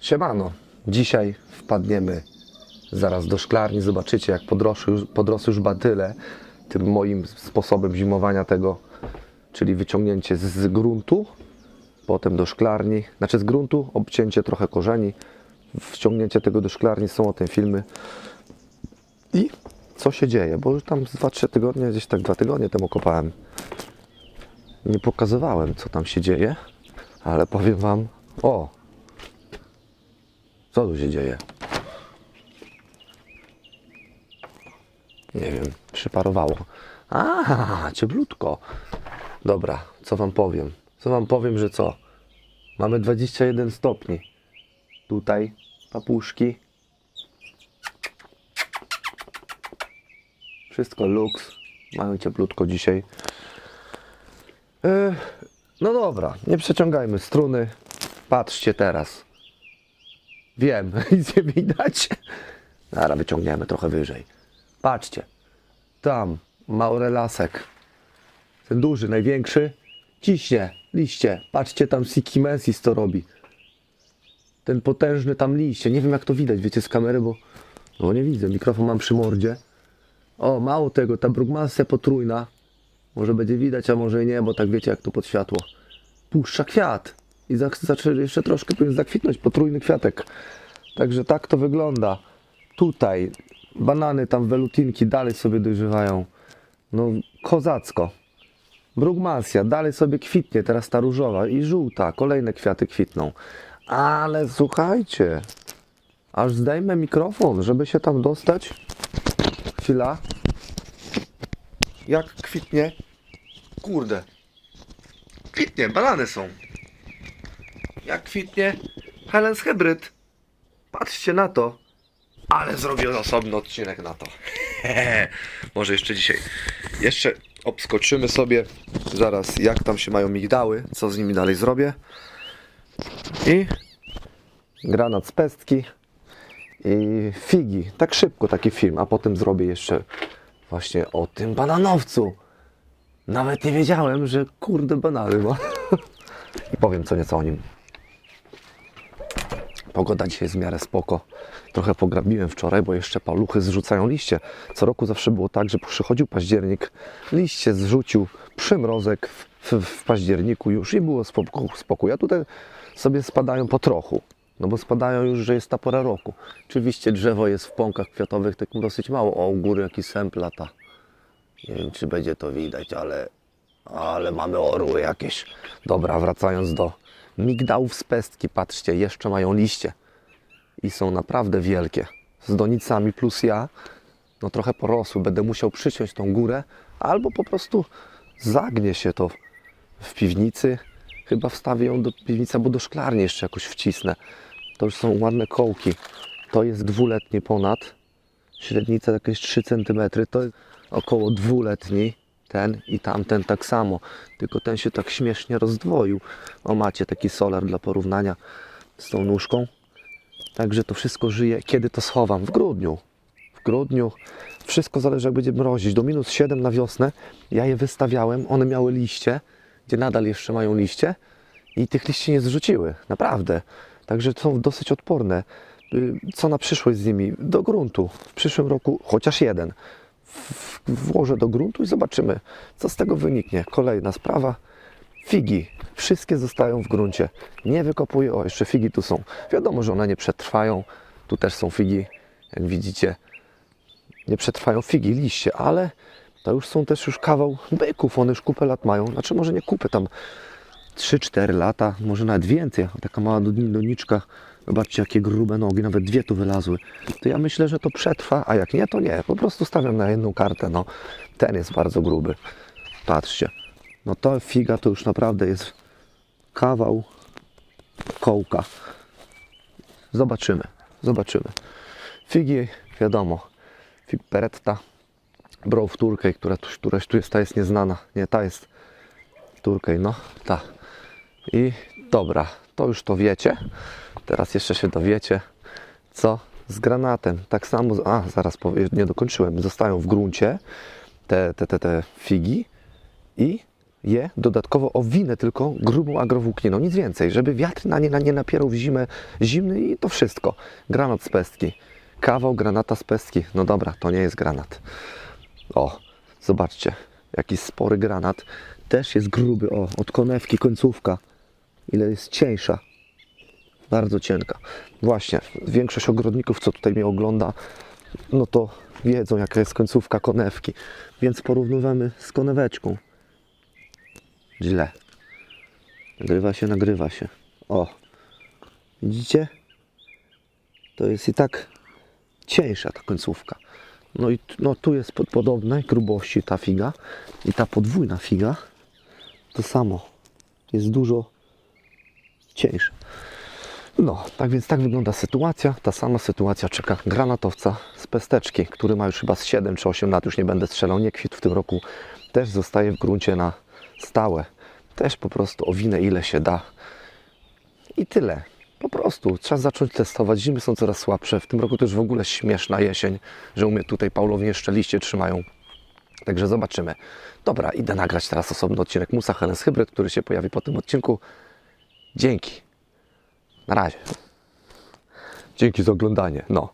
Siemano, dzisiaj wpadniemy zaraz do szklarni, zobaczycie jak podrosły, już- batyle. Tym moim sposobem zimowania tego, czyli wyciągnięcie z, z gruntu, potem do szklarni, znaczy z gruntu, obcięcie trochę korzeni, wciągnięcie tego do szklarni, są o tym filmy. I co się dzieje, bo już tam z 2-3 tygodnie, gdzieś tak 2 tygodnie temu kopałem, nie pokazywałem co tam się dzieje, ale powiem Wam, o, co tu się dzieje? Nie wiem, przyparowało. A, cieplutko. Dobra, co wam powiem? Co wam powiem, że co? Mamy 21 stopni. Tutaj papuszki. Wszystko luks. Mają cieplutko dzisiaj. E, no dobra, nie przeciągajmy struny. Patrzcie teraz. Wiem, nic nie widać. Dobra, wyciągniemy trochę wyżej. Patrzcie, tam mały lasek. Ten duży, największy, ciśnie liście. Patrzcie, tam Siki Mensis to robi. Ten potężny tam liście. Nie wiem jak to widać, wiecie, z kamery, bo no nie widzę. Mikrofon mam przy mordzie. O, mało tego, ta brugmasja potrójna. Może będzie widać, a może nie, bo tak wiecie jak to pod światło. Puszcza kwiat. I za- zacznie jeszcze troszkę powinien zakwitnąć potrójny kwiatek. Także tak to wygląda. Tutaj banany tam welutinki dalej sobie dojrzewają. No kozacko. Brugmasja dalej sobie kwitnie, teraz ta różowa i żółta, kolejne kwiaty kwitną. Ale słuchajcie, aż zdejmę mikrofon, żeby się tam dostać. Chwila. Jak kwitnie? Kurde. Kwitnie, banany są. Jak kwitnie Helen's Hybrid. Patrzcie na to. Ale zrobię osobny odcinek na to. Może jeszcze dzisiaj. Jeszcze obskoczymy sobie zaraz, jak tam się mają migdały, co z nimi dalej zrobię. I granat z pestki i figi. Tak szybko taki film, a potem zrobię jeszcze właśnie o tym bananowcu. Nawet nie wiedziałem, że kurde banany ma. I powiem co nieco o nim. Pogoda dzisiaj jest w miarę spoko. Trochę pograbiłem wczoraj, bo jeszcze paluchy zrzucają liście. Co roku zawsze było tak, że przychodził październik, liście zrzucił przymrozek w, w, w październiku już i było spoko- spokój. A tutaj sobie spadają po trochu. No bo spadają już, że jest ta pora roku. Oczywiście drzewo jest w pąkach kwiatowych tak dosyć mało. O, u góry jakiś sęp lata. Nie wiem, czy będzie to widać, ale, ale mamy orły jakieś. Dobra, wracając do migdałów z pestki. Patrzcie, jeszcze mają liście. I są naprawdę wielkie. Z donicami plus ja, no trochę porosły. Będę musiał przyciąć tą górę, albo po prostu zagnie się to w piwnicy. Chyba wstawię ją do piwnicy, albo do szklarni jeszcze jakoś wcisnę. To już są ładne kołki. To jest dwuletnie ponad średnica jakieś 3 cm, to jest około dwuletni ten i tamten tak samo, tylko ten się tak śmiesznie rozdwoił. O macie taki solar dla porównania z tą nóżką. Także to wszystko żyje. Kiedy to schowam? W grudniu. W grudniu. Wszystko zależy jak będzie mrozić. Do minus 7 na wiosnę ja je wystawiałem. One miały liście, gdzie nadal jeszcze mają liście i tych liści nie zrzuciły. Naprawdę. Także są dosyć odporne. Y, Co na przyszłość z nimi? Do gruntu. W przyszłym roku chociaż jeden. Włożę do gruntu i zobaczymy, co z tego wyniknie. Kolejna sprawa. Figi. Wszystkie zostają w gruncie. Nie wykopuję. O, jeszcze figi tu są. Wiadomo, że one nie przetrwają. Tu też są figi, jak widzicie. Nie przetrwają figi, liście, ale to już są też już kawał byków. One już kupę lat mają. Znaczy może nie kupę, tam 3-4 lata, może nawet więcej. Taka mała doni- doniczka. Zobaczcie, jakie grube nogi, nawet dwie tu wylazły. To ja myślę, że to przetrwa, a jak nie, to nie. Po prostu stawiam na jedną kartę. No, ten jest bardzo gruby. Patrzcie. No to figa to już naprawdę jest kawał kołka. Zobaczymy, zobaczymy. Figi, wiadomo, fig peretta, brow turkej, która tu, któraś tu jest, ta jest nieznana. Nie, ta jest turkej, no, ta. I dobra, to już to wiecie. Teraz jeszcze się dowiecie, co z granatem. Tak samo, a zaraz powiem, nie dokończyłem. Zostają w gruncie te, te, te, te figi i je dodatkowo owinę tylko grubą agrowłókniną, nic więcej, żeby wiatr na nie, na nie napierał w zimę zimny i to wszystko. Granat z pestki. Kawał granata z pestki. No dobra, to nie jest granat. O, zobaczcie, jaki spory granat. Też jest gruby, o, od konewki końcówka. Ile jest cieńsza. Bardzo cienka. Właśnie, większość ogrodników, co tutaj mnie ogląda, no to wiedzą, jaka jest końcówka konewki. Więc porównywamy z koneweczką. Źle. Nagrywa się, nagrywa się. O, widzicie? To jest i tak cieńsza ta końcówka. No i no, tu jest pod podobnej grubości ta figa i ta podwójna figa to samo. Jest dużo cieńsza. No, tak więc tak wygląda sytuacja. Ta sama sytuacja czeka granatowca z pesteczki, który ma już chyba z 7 czy 8 lat, już nie będę strzelał, nie kwitł w tym roku. Też zostaje w gruncie na stałe. Też po prostu owinę ile się da. I tyle. Po prostu trzeba zacząć testować. Zimy są coraz słabsze. W tym roku też w ogóle śmieszna jesień, że u mnie tutaj Paulownie jeszcze liście trzymają. Także zobaczymy. Dobra, idę nagrać teraz osobny odcinek Musa Helens Hybrid, który się pojawi po tym odcinku. Dzięki. Na razie. Dzięki za oglądanie. No.